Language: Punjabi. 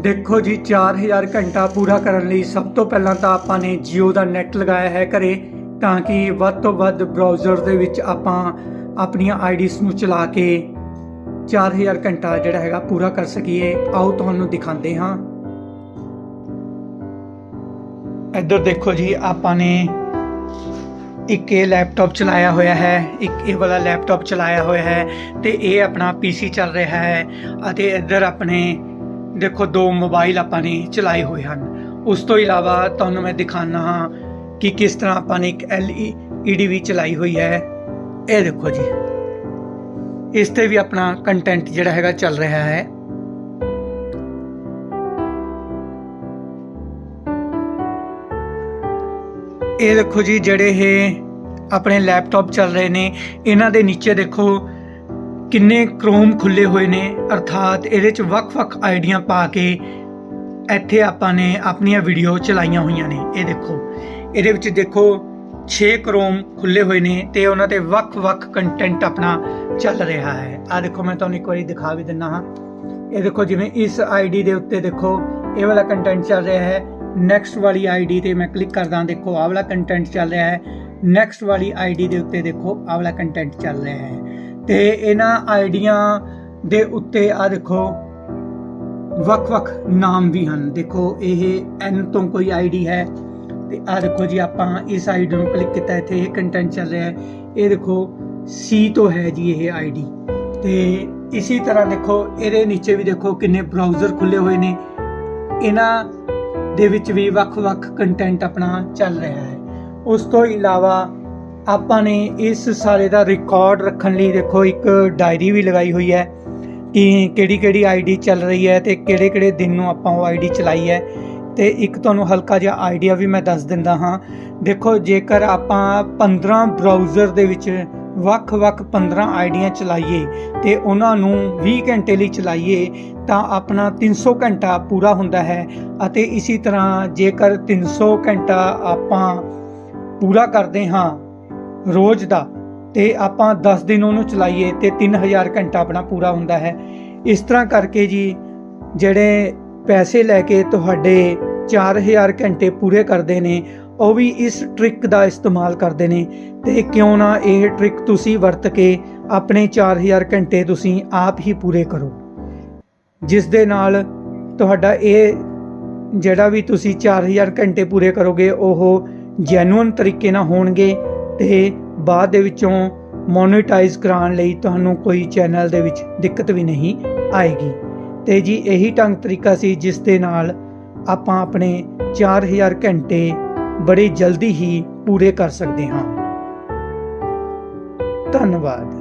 ਦੇਖੋ ਜੀ 4000 ਘੰਟਾ ਪੂਰਾ ਕਰਨ ਲਈ ਸਭ ਤੋਂ ਪਹਿਲਾਂ ਤਾਂ ਆਪਾਂ ਨੇ Jio ਦਾ ਨੈਟ ਲਗਾਇਆ ਹੈ ਘਰੇ, ਤਾਂ ਕਿ ਵੱਧ ਤੋਂ ਵੱਧ ਬਰਾਊਜ਼ਰ ਦੇ ਵਿੱਚ ਆਪਾਂ ਆਪਣੀਆਂ ਆਈਡੀਸ ਨੂੰ ਚਲਾ ਕੇ 4000 ਘੰਟਾ ਜਿਹੜਾ ਹੈਗਾ ਪੂਰਾ ਕਰ ਸਕੀਏ। ਆਓ ਤੁਹਾਨੂੰ ਦਿਖਾਉਂਦੇ ਹਾਂ। ਇੱਧਰ ਦੇਖੋ ਜੀ, ਆਪਾਂ ਨੇ ਇੱਕ ਇਹ ਲੈਪਟਾਪ ਚਲਾਇਆ ਹੋਇਆ ਹੈ, ਇੱਕ ਇਹ ਵਾਲਾ ਲੈਪਟਾਪ ਚਲਾਇਆ ਹੋਇਆ ਹੈ ਤੇ ਇਹ ਆਪਣਾ ਪੀਸੀ ਚੱਲ ਰਿਹਾ ਹੈ ਅਤੇ ਇੱਧਰ ਆਪਣੇ ਦੇਖੋ, ਦੋ ਮੋਬਾਈਲ ਆਪਾਂ ਨੇ ਚਲਾਏ ਹੋਏ ਹਨ। ਉਸ ਤੋਂ ਇਲਾਵਾ ਤੁਹਾਨੂੰ ਮੈਂ ਦਿਖਾਣਾ ਹਾਂ ਕਿ ਕਿਸ ਤਰ੍ਹਾਂ ਆਪਾਂ ਨੇ ਇੱਕ LED ਵੀ ਚਲਾਈ ਹੋਈ ਹੈ। ਇਹ ਦੇਖੋ ਜੀ। ਇਸ ਤੇ ਵੀ ਆਪਣਾ ਕੰਟੈਂਟ ਜਿਹੜਾ ਹੈਗਾ ਚੱਲ ਰਿਹਾ ਹੈ। ਇਹ ਦੇਖੋ ਜੀ, ਜਿਹੜੇ ਇਹ ਆਪਣੇ ਲੈਪਟਾਪ ਚੱਲ ਰਹੇ ਨੇ, ਇਹਨਾਂ ਦੇ ਨੀਚੇ ਦੇਖੋ ਕਿੰਨੇ ਕ੍ਰੋਮ ਖੁੱਲੇ ਹੋਏ ਨੇ, ਅਰਥਾਤ ਇਹਦੇ ਚ ਵੱਖ-ਵੱਖ ਆਈਡੀਆਂ ਪਾ ਕੇ ਇੱਥੇ ਆਪਾਂ ਨੇ ਆਪਣੀਆਂ ਵੀਡੀਓ ਚਲਾਈਆਂ ਹੋਈਆਂ ਨੇ। ਇਹ ਦੇਖੋ, ਇਹਦੇ ਵਿੱਚ ਦੇਖੋ 6 ਕ੍ਰੋਮ ਖੁੱਲੇ ਹੋਏ ਨੇ ਤੇ ਉਹਨਾਂ ਤੇ ਵੱਖ-ਵੱਖ ਕੰਟੈਂਟ ਆਪਣਾ ਚੱਲ ਰਿਹਾ ਹੈ। ਆ ਦੇਖੋ, ਮੈਂ ਤੁਹਾਨੂੰ ਇੱਕ ਵਾਰੀ ਦਿਖਾ ਵੀ ਦਿੰਨਾ ਹਾਂ। ਇਹ ਦੇਖੋ, ਜਿਵੇਂ ਇਸ ਆਈਡੀ ਦੇ ਉੱਤੇ ਦੇਖੋ, ਇਹ ਵਾਲਾ ਕੰਟੈਂਟ ਚੱਲ ਰਿਹਾ ਹੈ। ਨੈਕਸਟ ਵਾਲੀ ਆਈਡੀ ਤੇ ਮੈਂ ਕਲਿੱਕ ਕਰਦਾ ਦੇਖੋ, ਆਹ ਵਾਲਾ ਕੰਟੈਂਟ ਚੱਲ ਰਿਹਾ ਹੈ। ਨੈਕਸਟ ਵਾਲੀ ਆਈਡੀ ਦੇ ਉੱਤੇ ਦੇਖੋ, ਆਹ ਵਾਲਾ ਕੰਟੈਂਟ ਚੱਲ ਰਿਹਾ ਹੈ। ਤੇ ਇਹਨਾਂ ਆਈਡੀਆਂ ਦੇ ਉੱਤੇ ਆ ਦੇਖੋ ਵੱਖ-ਵੱਖ ਨਾਮ ਵੀ ਹਨ। ਦੇਖੋ, ਇਹ ਐਨ ਤੋਂ ਕੋਈ ਆਈਡੀ ਹੈ ਤੇ ਆ ਦੇਖੋ ਜੀ, ਆਪਾਂ ਇਸ ਆਈਡੀ ਨੂੰ ਕਲਿੱਕ ਕੀਤਾ, ਇੱਥੇ ਇਹ ਕੰਟੈਂਟ ਚੱਲ ਰਿਹਾ ਹੈ। ਇਹ ਦੇਖੋ ਸੀ ਤੋਂ ਹੈ ਜੀ ਇਹ ਆਈਡੀ ਤੇ ਇਸੇ ਤਰ੍ਹਾਂ ਦੇਖੋ, ਇਹਦੇ ਨੀਚੇ ਵੀ ਦੇਖੋ ਕਿੰਨੇ ਬਰਾਊਜ਼ਰ ਖੁੱਲੇ ਹੋਏ ਨੇ। ਇਹਨਾਂ ਦੇ ਵਿੱਚ ਵੀ ਵੱਖ-ਵੱਖ ਕੰਟੈਂਟ ਆਪਣਾ ਚੱਲ ਰਿਹਾ ਹੈ। ਉਸ ਤੋਂ ਇਲਾਵਾ ਆਪਾਂ ਨੇ ਇਸ ਸਾਰੇ ਦਾ ਰਿਕਾਰਡ ਰੱਖਣ ਲਈ ਦੇਖੋ ਇੱਕ ਡਾਇਰੀ ਵੀ ਲਗਾਈ ਹੋਈ ਹੈ ਕਿ ਕਿਹੜੀ ਕਿਹੜੀ ਆਈਡੀ ਚੱਲ ਰਹੀ ਹੈ ਤੇ ਕਿਹੜੇ ਕਿਹੜੇ ਦਿਨ ਨੂੰ ਆਪਾਂ ਉਹ ਆਈਡੀ ਚਲਾਈ ਹੈ। ਤੇ ਇੱਕ ਤੁਹਾਨੂੰ ਹਲਕਾ ਜਿਹਾ ਆਈਡੀਆ ਵੀ ਮੈਂ ਦੱਸ ਦਿੰਦਾ ਹਾਂ। ਦੇਖੋ, ਜੇਕਰ ਆਪਾਂ 15 ਬਰਾਊਜ਼ਰ ਦੇ ਵਿੱਚ ਵੱਖ-ਵੱਖ 15 ਆਈਡੀਆਂ ਚਲਾਈਏ ਤੇ ਉਹਨਾਂ ਨੂੰ 20 ਘੰਟੇ ਲਈ ਚਲਾਈਏ, ਤਾਂ ਆਪਣਾ 300 ਘੰਟਾ ਪੂਰਾ ਹੁੰਦਾ ਹੈ ਅਤੇ ਇਸੇ ਤਰ੍ਹਾਂ ਜੇਕਰ 300 ਘੰਟਾ ਆਪਾਂ ਪੂਰਾ ਕਰਦੇ ਹਾਂ ਰੋਜ਼ ਦਾ ਤੇ ਆਪਾਂ 10 ਦਿਨ ਉਹਨੂੰ ਚਲਾਈਏ ਤੇ 3000 ਘੰਟਾ ਆਪਣਾ ਪੂਰਾ ਹੁੰਦਾ ਹੈ। ਇਸ ਤਰ੍ਹਾਂ ਕਰਕੇ ਜੀ, ਜਿਹੜੇ ਪੈਸੇ ਲੈ ਕੇ ਤੁਹਾਡੇ 4000 ਘੰਟੇ ਪੂਰੇ ਕਰਦੇ ਨੇ, ਉਹ ਵੀ ਇਸ ਟ੍ਰਿਕ ਦਾ ਇਸਤੇਮਾਲ ਕਰਦੇ ਨੇ ਤੇ ਕਿਉਂ ਨਾ ਇਹ ਟ੍ਰਿਕ ਤੁਸੀਂ ਵਰਤ ਕੇ ਆਪਣੇ 4000 ਘੰਟੇ ਤੁਸੀਂ ਆਪ ਹੀ ਪੂਰੇ ਕਰੋ। ਜਿਸ ਦੇ ਨਾਲ ਤੁਹਾਡਾ ਇਹ ਜਿਹੜਾ ਵੀ ਤੁਸੀਂ 4000 ਘੰਟੇ ਪੂਰੇ ਕਰੋਗੇ, ਉਹ ਜੈਨੂਇਨ ਤਰੀਕੇ ਨਾਲ ਹੋਣਗੇ ਤੇ ਬਾਅਦ ਦੇ ਵਿੱਚੋਂ ਮੋਨੇਟਾਈਜ਼ ਕਰਾਉਣ ਲਈ ਤੁਹਾਨੂੰ ਕੋਈ ਚੈਨਲ ਦੇ ਵਿੱਚ ਦਿੱਕਤ ਵੀ ਨਹੀਂ ਆਏਗੀ। ਤੇ ਜੀ, ਇਹੀ ਢੰਗ ਤਰੀਕਾ ਸੀ ਜਿਸ ਦੇ ਨਾਲ ਆਪਾਂ ਆਪਣੇ 4000 ਘੰਟੇ ਬੜੀ ਜਲਦੀ ਹੀ ਪੂਰੇ ਕਰ ਸਕਦੇ ਹਾਂ। ਧੰਨਵਾਦ।